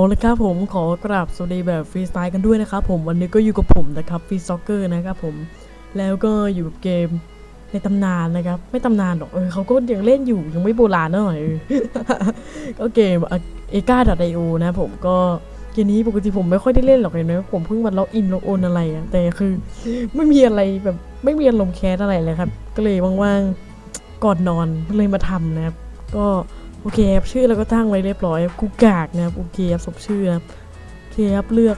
เอาละครับผมขอกราบสวัสดีแบบฟรีสไตล์กันด้วยนะครับผมวันนี้ก็อยู่กับผมนะครับฟรีซ็อกเกอร์นะครับผมแล้วก็อยู่กับเกมในตำนานนะครับ ไม่ตำนานหรอกเออเขาก็ยังเล่นอยู่ยังไม่โบราณหน่อยก็เกมเอกาดไอโอนะผมก็เกมนี้ปกติผมไม่ค่อยได้เล่นหรอกเลยนะผมเพิ่งมาล็อกอินล็อกโอนอะไรอะแต่คือไม่มีอะไรแบบไม่มีอารมณ์แคสอะไรเลยครับ ก็เลยว่างๆก่อนนอนเลยมาทำนะครับ ก็ โอเคครับชื่อเราก็ตั้งไว้เรียบร้อยกูกากนะครับโอเคครับสมชื่อนะครับโอเคครับเลือก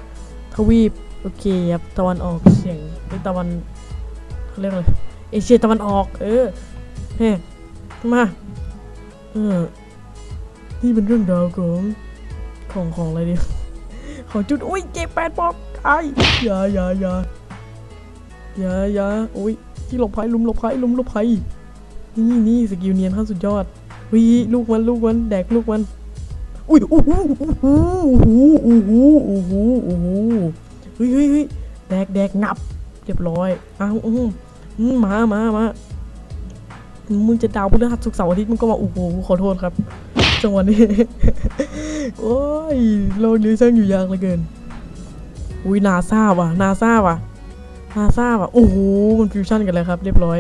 ทวีปโอเคครับตะวันออกเฉียงไอ้ยตะวันเขาเรียกอะไรเอเชียตะวันออกเออเฮ้มาเออนี่เป็นเรื่องราวของของของอะไรดีของจุดอุ้ยเจ็บแปดปอกไอ้ยาอย่าอย่าอย่าอย่าอุ้ยที่หลบภัยลุมหลบภัยลุมหลบภัยนี่นี่สกิลเนียนขั้นสุดยอด วิลูกมันลูกมันแดกลูกมัน อุ้ยโอ้โหโอ้โหโอ้โหโอ้โหโอ้โหเฮ้ยเฮ้ยเฮ้ยแดกแดกงับเรียบร้อยอ้าวอืมมามามามึงจะดาวพฤหัสศุกร์เสาร์อาทิตย์มึงก็มาโอ้โหขอโทษครับจังหวะนี้โอ้ยโลกนี้ช่างอยู่ยากเหลือเกินอุ้ยนาซาว่ะนาซาว่ะนาซาว่ะโอ้โหมันฟิวชั่นกันแล้วครับ เรียบร้อย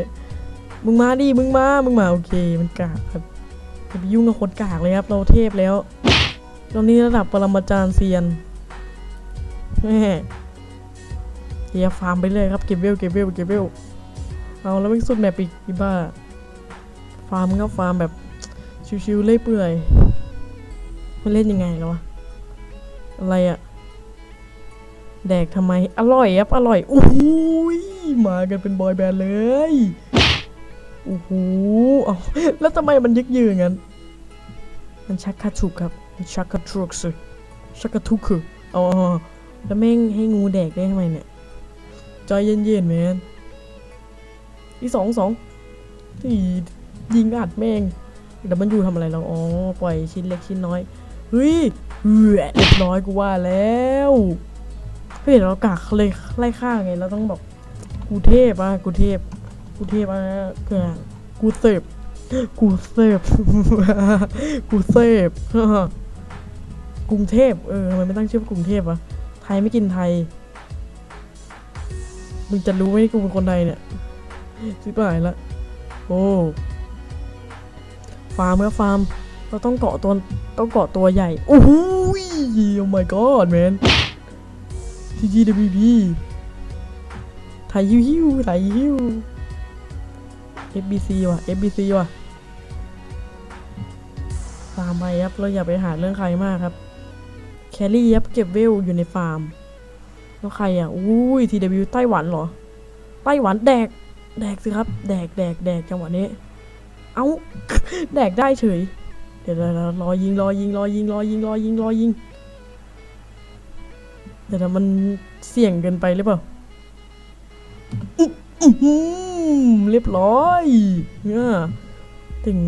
มึงมาดิมึงมา มึงมา โอเค มันกาครับ อย่าไปยุ่งกับคนกากเลยครับ เราเทพแล้วตอนนี้ระดับปรมาจารย์เซียนแม่เฮียฟาร์มไปเลยครับเก็บเวลเก็บเวลเก็บเวลเอาแล้วไม่สุดแมปอีกอีบ้า ฟาร์มก็ฟาร์มแบบชิวๆเล่ยเปื่อยมันเล่นยังไงแล้ววะอะไรอะแดกทำไมอร่อยครับอร่อยโอ้ยมากันเป็นบอยแบนด์เลย โอ้โหแล้วทำไมมันยึกยืองั้น มันชักคาชุกครับมันชักคาชุกสิชักคาทุกคืออ๋อแล้วแม่งให้งูแดกได้ทำไมเนี่ยใจเย็นๆแมนที่สองสองที่ยิงอัดแม่งแต่มันอยู่ทำอะไรเรา อ๋อ ปล่อยชิ้นเล็กชิ้นน้อย เฮ้ยเหือเรียบร้อยกูว่าแล้วเฮ้ยเรากากเลยไล่ฆ่าไง เราต้องบอกกูเทพอะกูเทพ กูเทพอะเพื่อกูเสพกูเสพกูเสพกรุงเทพเออทำไมไม่ตั้งชื่อว่ากรุงเทพวะไทยไม่กินไทย มึงจะรู้ไหมกูเป็นคนไทยเนี่ยชิบหายละโอ้ฟาร์มก็ฟาร์ม เราต้องเกาะตัวต้องเกาะตัวใหญ่โอ้โหย oh my god man TGWP ไทยฮิวฮิวไทยฮิว FBC ว่ะ FBC ว่ะฟาร์มไปครับ เราอย่าไปหาเรื่องใครมากครับ แคลรี่ครับเก็บเวลอยู่ในฟาร์ม แล้วใครอะ อุ้ย TW ไต้หวันเหรอ ไต้หวันแดก แดกสิครับ แดกแดกแดกจังหวะนี้ เอ้า แดกได้เฉย เดี๋ยวรอยิงรอยิงรอยิงรอยิงรอยิงรอยิง เดี๋ยวมันเสี่ยงเกินไปหรือเปล่าอื้อหือ เรียบร้อยเนี่ยถึง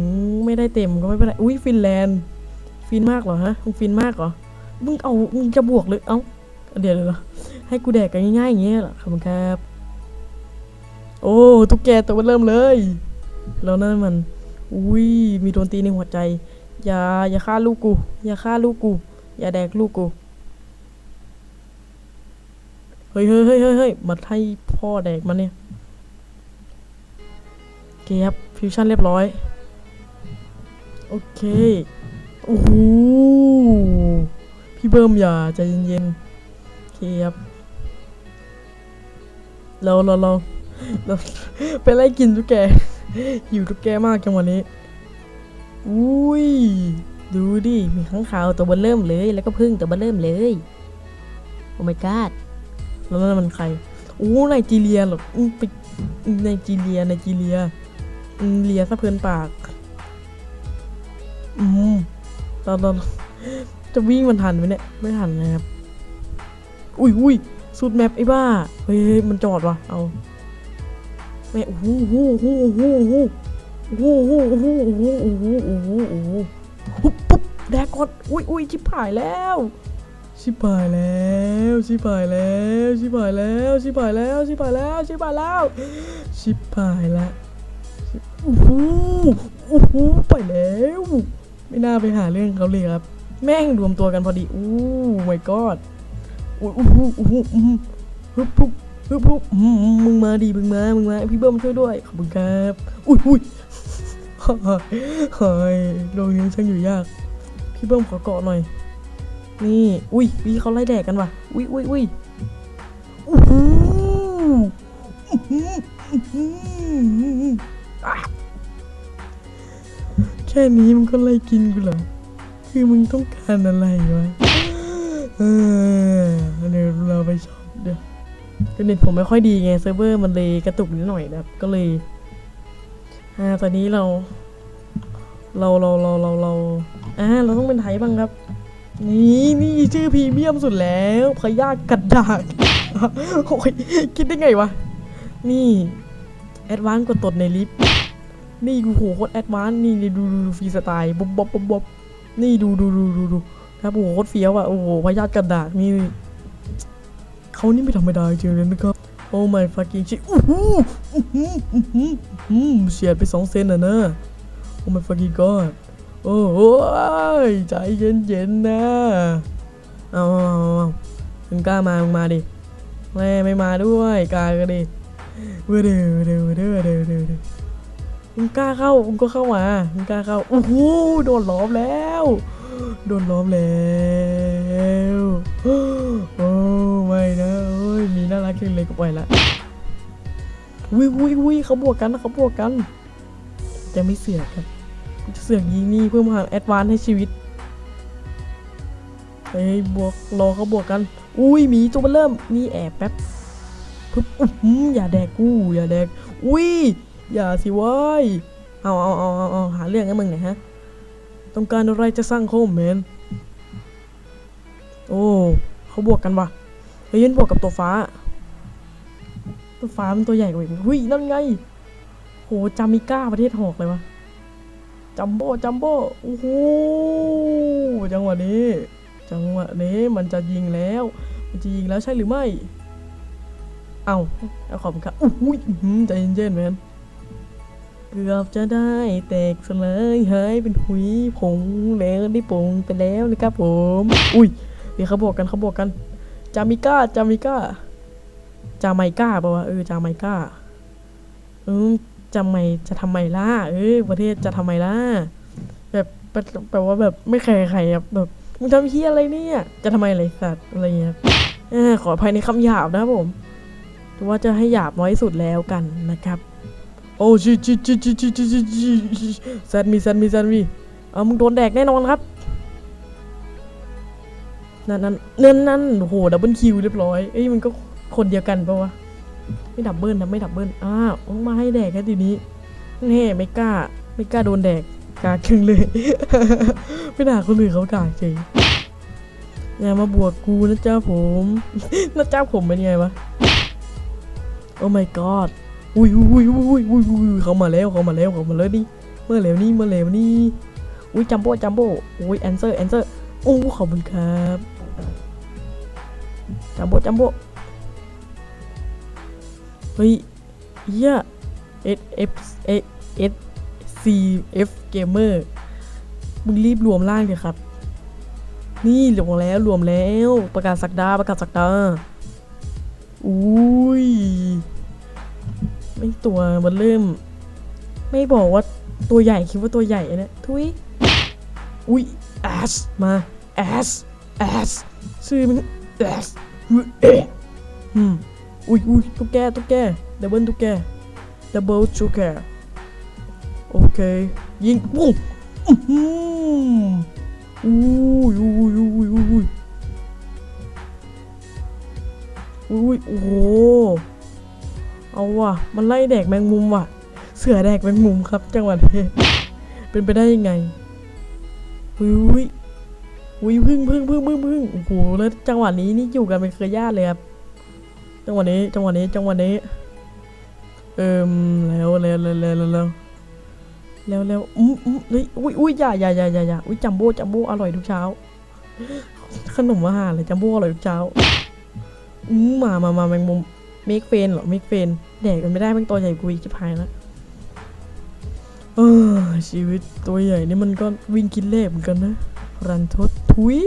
ไม่ได้เต็มก็ไม่เป็นไร อุ้ยฟินแลนด์ ฟินมากเหรอฮะ มึงฟินมากเหรอ มึงเอา มึงจะบวกเลยเอ้า เดี๋ยวเดี๋ยวให้กูแดกกันง่ายๆอย่างเงี้ยเหรอขอบคุณครับ โอ้ตุ๊กแกตัวมันเริ่มเลย แล้วนั่นมัน อุ้ย มีโดนตีในหัวใจ อย่า อย่าฆ่าลูกกู อย่าฆ่าลูกกู อย่าแดกลูกกู เฮ้ยเฮ้ยเฮ้ยเฮ้ยเฮ้ยมาให้พ่อแดกมันเนี่ย เคครับฟิวชั่นเรียบร้อย โอเค โอ้โห พี่เบิ้มอย่าใจเย็นๆโอเคครับเราเราเราเราไปไล่กินตุ๊กแกหิวตุ๊กแกมากจังวันนี้ อุ้ย ดูดิ มีข้างขาวตัวเบนเริ่มเลย แล้วก็พึ่งตัวเบนเริ่มเลย โอ้ my god แล้วนั่นมันใคร โอ้ไนจีเรียเหรอไปไนจีเรียไนจีเรีย เลียซะเพลินปาก อืมตอนตอนจะวิ่งมันทันไหมเนี่ย ไม่ทันนะครับ อุ้ยอุ้ยสุดแมปไอ้บ้า เฮ้ยเฮ้ยมันจอดว่ะเอาแม่โอ้โหโอ้โหโอ้โหโอ้โหโอ้โหโอ้โหโอ้โหโอ้โหโอ้โหโอ้โหปุ๊บปุ๊บแดกกดอุ้ยอุ้ยชิบหายแล้วชิบหายแล้วชิบหายแล้วชิบหายแล้วชิบหายแล้วชิบหายแล้วชิบหายแล้วชิบหายแล้ว โอ้โหโอ้โหไปแล้ว ไม่น่าไปหาเรื่องเขาเลยครับ แม่งรวมตัวกันพอดี อู้ my god อู้อู้อู้อู้อู้ฮึบปุ๊บฮึบปุ๊บมึงมาดิมึงมา มึงมา พี่เบิ้มช่วยด้วย ขอบคุณครับ อุ้ยอุ้ยเฮ้ยโลกนี้ช่างอยู่ยาก พี่เบิ้มขอเกาะหน่อย นี่ อุ้ยวีเขาไล่แดกกันว่ะ อุ้ยอุ้ยอุ้ยอู้ แค่นี้มึงก็ไล่กินกูเหรอ คือมึงต้องการอะไรวะ เออเดี๋ยวเราไปชอบเดี๋ยวก็เน็ตผมไม่ค่อยดีไงเซิร์ฟเวอร์มันเลยกระตุกนิดหน่อยนะครับ ก็เลย อ่า ตอนนี้เรา เราเราเราเราเราอ่า เราต้องเป็นไทยบ้างครับ นี่นี่ชื่อพรีเมียมสุดแล้วพยาธิกัดดากโอ้ยคิดได้ไงวะ นี่ แอดวานซ์กว่าตดในลิฟต์ นี่กูโหโคตรแอดวานซ์นี่ดูดูดูฟรีสไตล์บ๊อบบ๊อบบ๊อบบ๊อบนี่ดูดูดูดูดูครับโอ้โหโคตรเฟี้ยวอะโอ้โหพยาธิกัดดากนี่เขานี่ไม่ธรรมดาจริงเลยนะครับโอ้ my fucking shit อู้หูอื้อหืออื้อหืออื้อหือเฉียดไปสองเซนอะนะโอ้ my fucking god โอ้โหยใจเย็นๆนะเอาเอาเอาเอามึงกล้ามามึงมาดิแม่ไม่มาด้วยกล้าก็ดิเว้ยเด้อเด้อเด้อเด้อเดอเด้อ มึงกล้าเข้ามึงก็เข้ามามึงกล้าเข้าโอ้โหโดนล้อมแล้ว โดนล้อมแล้วโอ้ไม่นะเอ้ยมีน่ารักจังเลยก็ปล่อยละวิววิววิเขาบวกกันนะเขาบวกกันจะไม่เสือกครับจะเสือกยิงนี่เพื่อมาแอดวานให้ชีวิตเฮ้ยบวกรอเขาบวกกัน อุ้ยหมีตัวมันเริ่มนี่แอบแป๊บปึ๊บอื้อหืออย่าแดกกูอย่าแดกอุ้ย อย่าสิเว้ยเอาเอาเอาเอาเอาหาเรื่องให้มึงหน่อยฮะ ต้องการอะไรจะสร้างโคมเมนโอ้ เขาบวกกันวะเฮ้ยยันบวกกับตัวฟ้า ตัวฟ้ามันตัวใหญ่กว่าอีกเฮ้ยนั่นไง โหจามิก้าประเทศหอกเลยวะจัมโบ้จัมโบ้โอ้โหจังหวะนี้ จังหวะนี้มันจะยิงแล้ว มันจะยิงแล้วใช่หรือไม่ เอาเอาขอบคุณครับอุ้ยใจเย็นๆแมน เกือบจะได้แตกสลายหายเป็นหุยผงแล้วได้ปงไปแล้วนะครับผม อุ้ยเดี๋ยวเขาบอกกันเขาบอกกัน จามิก้า จามิก้า จาไมก้าปะวะเออ จาไมก้าเออจาไมจะทำไมล่ะ เออ ประเทศจะทำไมล่ะ แบบแบบแบบว่าแบบไม่แคร์ใครอะแบบมึงทำเฮียอะไรเนี่ย จะทำไมอะไรสัตว์อะไรเงี้ยขออภัยในคำหยาบนะครับผมถือว่าจะให้หยาบน้อยสุดแล้วกันนะครับ โอ้ชิชิชิชิชิชิชิชิแซดมีแซดมีแซดมีเอามึงโดนแดกแน่นอนครับ นั่นนั่นนั่นนั่นโอ้โหดับเบิลคิวเรียบร้อยเอ้ยมันก็คนเดียวกันปะวะ ไม่ดับเบิลนะไม่ดับเบิลอ้าวมาให้แดกแค่ทีนี้แน่ไม่กล้า ไม่กล้าโดนแดกกากึ่งเลย ไม่ด่าคนอื่นเขากากจริงอย่ามาบวกกูนะเจ้าผมนะเจ้าผมเป็นไงวะ โอ้ my god อุ้ยอุ้ยอุ้ยอุ้ยอุ้ยวุยเขามาแล้วเขามาแล้วเขามาแล้วนี่เมื่อแล้วนี่เมื่อแล้วนี่อุ้ยจัมโบ้จัมโบ้อุ้ยแอนเซอร์แอนเซอร์โอ้ขอบคุณครับจัมโบ้จัมโบ้เฮ้ยเหี้ย S F S C F Gamer มึงรีบรวมร่างเถอะครับ นี่รวมแล้วรวมแล้ว ประกาศสักดาประกาศสักดาอุ้ย ไม่ตัวมันเริ่ม ไม่บอกว่าตัวใหญ่คิดว่าตัวใหญ่อะเนี่ยทุยอุ้ยแอสมาแอสแอสชื่อมันแอสอืมอุ้ยอุ้ยตุ๊กแกตุ๊กแกดับเบิลตุ๊กแกดับเบิลตุ๊กแกโอเคยิงปุ้งอืมอุ้ยอุ้ยอุ้ยอุ้ยอุ้ยอุ้ยโอ้ เอาว่ะ มันไล่แดกแมงมุมว่ะ เสือแดกแมงมุมครับ จังหวัดเพชรเป็นไปได้ยังไงวิวิวิพึ่งพึ่งพึ่งพึ่งพึ่งโอ้โหแล้วจังหวัดนี้นี่อยู่กันเป็นเคยญาติเลยครับ จังหวัดนี้ จังหวัดนี้ จังหวัดนี้ เอิมแล้วแล้วแล้วแล้วแล้วแล้วแล้วอืมอืมเฮ้ยอุ้ยอุ้ยอย่าอย่าอย่าอย่าอย่าอุ้ยจัมโบ้จัมโบ้อร่อยทุกเช้า ขนมอาหารเลยจัมโบ้อร่อยทุกเช้าอืมมามามาแมงมุม เมกเฟนเหรอเมกเฟนแดกกันไม่ได้แม่งตัวใหญ่กุยจะพายแล้วเออชีวิตตัวใหญ่นี่มันก็วิ่งกินเล่เหมือนกันนะ รันทดโถถุย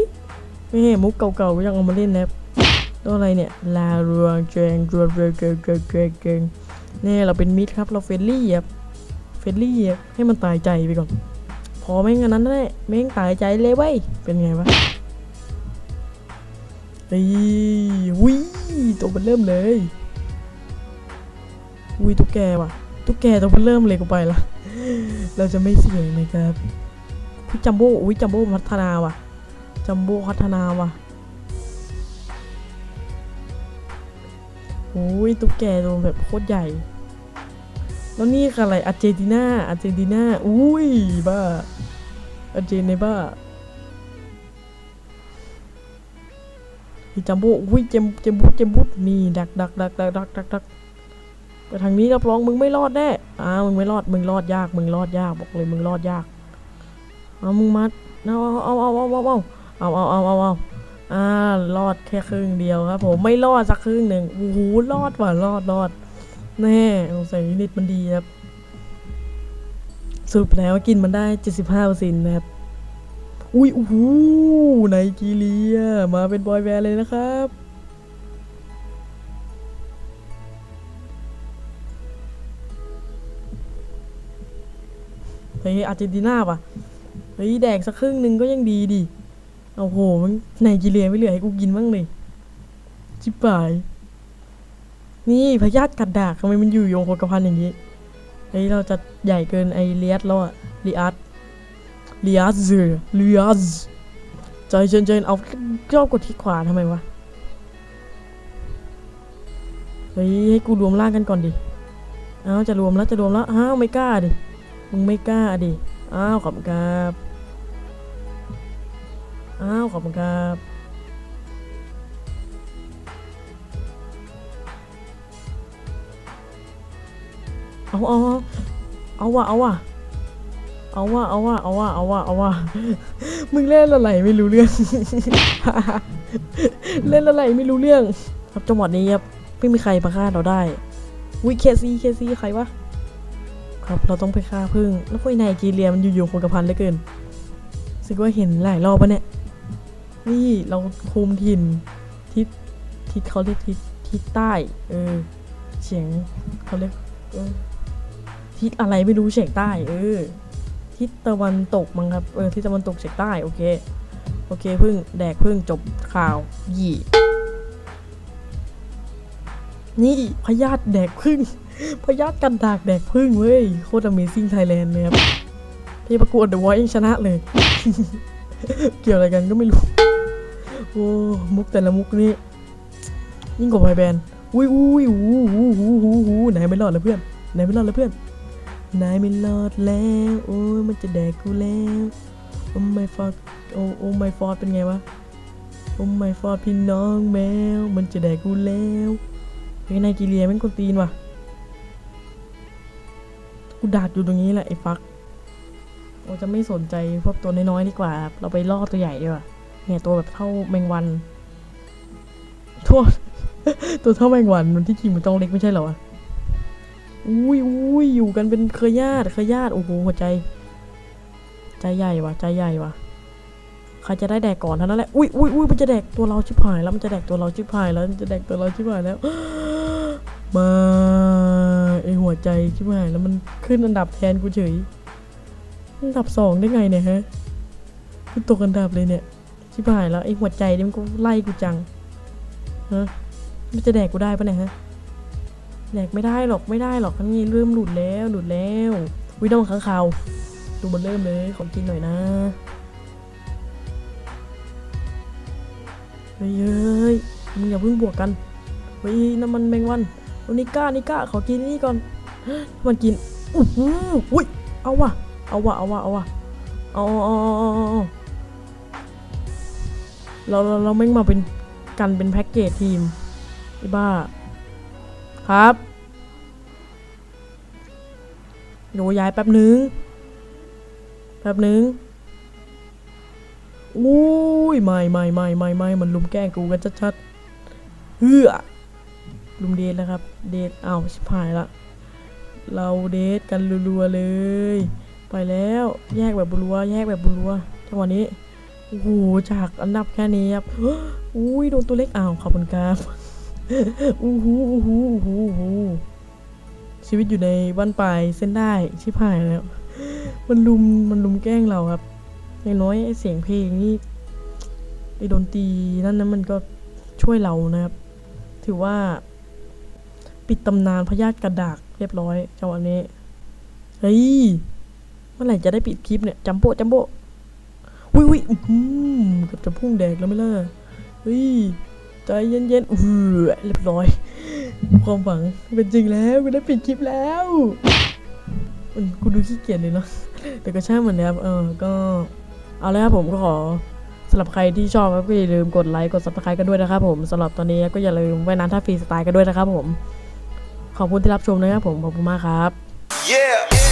ไม่เห็นมุกเก่าๆก็ยังเอามาเล่นแล้วตัวอะไรเนี่ย ลาเรืองเจงเจงเจงเจงเจงเจงเจงนี่ยเราเป็นมิตรครับเราเฟรนลี่ครับเฟรนลี่ครับให้มันตายใจไปก่อน พอไม่งอันนั้นแหละแม่งตายใจเลยเว้ยเป็นไงวะเฮ้ยวิตัวมันเริ่มเลย วิตุ๊กแกว่ะ ตุ๊กแกตัวมันเริ่มเลยกูไปละเราจะไม่เสี่ยงนะครับพี่จัมโบ้อุ้ยจัมโบ้พัฒนาว่ะจัมโบ้พัฒนาว่ะโอ้ยตุ๊กแกตัวแบบโคตรใหญ่ แล้วนี่คืออะไรอาร์เจนตินาอาร์เจนตินาอุ้ยบ้าอาร์เจนในบ้าจัมโบ้อุ้ยเจมเจมบุตเจมบุตนี่ดักดักดักดักดักดักดัก ไปทางนี้รับรองมึงไม่รอดแน่อ้าวมึงไม่รอด มึงรอดยาก มึงรอดยาก บอกเลย มึงรอดยาก เอามึงมัด เอาเอาเอาเอาเอาเอาเอาเอาเอาเอาเอาอ่ารอดแค่ครึ่งเดียวครับผม ไม่รอดสักครึ่งหนึ่งโอ้โห รอดว่ะ รอดรอด แน่สงสัยนิดมันดีครับสรุปแล้วกินมันได้ 75%นะครับ อุ้ยโอ้โหไนจีเรีย มาเป็นบอยแบนด์เลยนะครับ ฮ้ยอาร์เจนตินาป่ะเฮ้ยแดกสักครึ่งหนึ่งก็ยังดีดิโอ้โหมันไนจีเรียไม่เหลือให้กูกินบ้างเลยจิบปาย นี่พยาธิกัดดากทำไมมันอยู่โยงโคกระพันอย่างนี้เฮ้ยเราจะใหญ่เกินไอเลียสแล้วอะลียสเลียสเลียสใจเจนๆเอาชอบกดที่ขวาทำไมวะเฮ้ยให้กูรวมร่างกันก่อนดิ เอาจะรวมแล้วจะรวมแล้วอ้าวไม่กล้าดิ มึงไม่กล้าดิ อ้าวขอบคุณครับ อ้าวขอบคุณครับเอาเอาเอาเอาว่ะเอาว่ะเอาว่ะเอาว่ะเอาว่ะเอาว่ะเอาว่ะมึงเล่นอะไรไม่รู้เรื่อง เล่นอะไรไม่รู้เรื่อง ครับจังหวะนี้ครับไม่มีใครมาฆ่าเราได้วิเคซีเคซีใครวะ ครับ เราต้องไปฆ่าพึ่ง แล้วพวกไนจีเรียมันอยู่ๆคนกระพันเหลือเกินรู้สึกว่าเห็นหลายรอบปะเนี่ย นี่เราคุมถิ่นทิศทิศเขาเรียกทิศทิศใต้ เออเฉียงเขาเรียกเออทิศอะไรไม่รู้เฉียงใต้ เออ ทิศตะวันตกมั้งครับ เออทิศตะวันตกเฉียงใต้โอเค โอเคพึ่งแดกพึ่งจบข่าวหยี่นี่พยาธิแดกพึ่ง พยาธิกันดากแดกพึ่งเว้ย โคตร Amazing Thailand เลยครับที่ประกวด The Voice ยังชนะเลย เกี่ยวอะไรกันก็ไม่รู้ โอ้ มุกแต่ละมุกนี่ยิ่งกว่าไบแบนอุ้ยอุ้ยอู้หูหูหูหูไหนไม่รอดแล้วเพื่อนไหนไม่รอดแล้วเพื่อนนายไม่รอดแล้วโอ้ยมันจะแดกกูแล้วโอ้ไม่ฟอดโอ้โอ้ไม่ฟอดเป็นไงวะโอ้ไม่ฟอดพี่น้องแมว มันจะแดกกูแล้วไอ้นายกีเรียแม่งคนตีนว่ะ กูดักอยู่ตรงนี้แหละไอ้ฟักเราจะไม่สนใจพวกตัวน้อยๆดีกว่า เราไปล่อตัวใหญ่ดีกว่าเนี่ยตัวแบบเท่าแมงวันโทษตัวเท่าแมงวันมันที่จริงมันต้องเล็กไม่ใช่เหรอวะอุ้ยอุ้ยอยู่กันเป็นเครือญาติเครือญาติโอ้โหหัวใจ ใจใหญ่ว่ะใจใหญ่ว่ะใครจะได้แดกก่อนเท่านั้นแหละอุ้ยอุ้ยอุ้ยมันจะแดกตัวเราชิบหายแล้วมันจะแดกตัวเราชิบหายแล้วมันจะแดกตัวเราชิบหายแล้ว มา ไอหัวใจชิบหายแล้วมันขึ้นอันดับแทนกูเฉย อันดับสองได้ไงเนี่ยฮะขึ้นตกอันดับเลยเนี่ย ชิบหายแล้วไอหัวใจนี่มันก็ไล่กูจังฮะมันจะแดกกูได้ปะเนี่ยฮะแดกไม่ได้หรอกไม่ได้หรอกนี่เริ่มหลุดแล้วหลุดแล้ววิดองข้างคาวดูมันเริ่มเลยของกินหน่อยนะเฮ้ยเฮ้ยมึงอย่าเพิ่งบวกกันเฮ้ยน้ำมันแมงวัน นนี้ก้านี่ก้าขอกินนี่ก่อน มันกินอู้หูอุ้ยเอาว่ะเอาว่ะเอาว่ะเอาว่ะเอาเอเอาเอาเอาเอาเราเราเราแม่งมาเป็นกันเป็นแพ็กเกจทีมไอ้บ้า ครับโยย้ายแป๊บนึง แป๊บนึงอุ้ยไม่ไม่ไม่ไม่ไม่มันลุมแกล้งกูกันชัดๆเฮือ ลุมเดทแล้วครับ เดทอ้าวชิบหายละ เราเดทกันรัวๆเลย ไปแล้วแยกแบบรัวแยกแบบรัวจังหวะนี้โอ้โหจากอันดับแค่นี้ครับอุ้ยโดนตัวเล็กอ้าวขอบคุณครับอู้หูอู้หูอู้หูอู้หูชีวิตอยู่ในบ้านปลายเส้นได้ชิบหายแล้ว มันลุมมันลุมแกล้งเราครับอย่างน้อยไอ้เสียงเพลงนี่ไอ้ดนตรีนั่นนั้นมันก็ช่วยเรานะครับ ถือว่า ปิดตำนานพญาติกระดากเรียบร้อยจังหวะนี้ เฮ้ย เมื่อไหร่จะได้ปิดคลิปเนี่ยจัมโบ้จัมโบ้อุ้ยอุ้ยเกือเกับจะพุ่งแดกแล้วไม่ล่ะเฮ้ยใจเย็นๆอือเรียบร้อย ความหวังเป็นจริงแล้วกูได้ปิดคลิปแล้วกูดูขี้เกียจเลยเนาะแต่ก็ใช่เหมือนนะครับเออก็เอาลยครับผมก็ขอสำหรับใครที่ชอบก็อย่าลืมกดไลค์กดซับสไครต์กันด้วยนะครับผมสำหรับตอนนี้ก็อย่าลืมว่ายน้ำท่าฟรีสไตล์กันด้วยนะครับผม ขอบคุณที่รับชมนะครับผมขอบคุณมากครับ Yeah.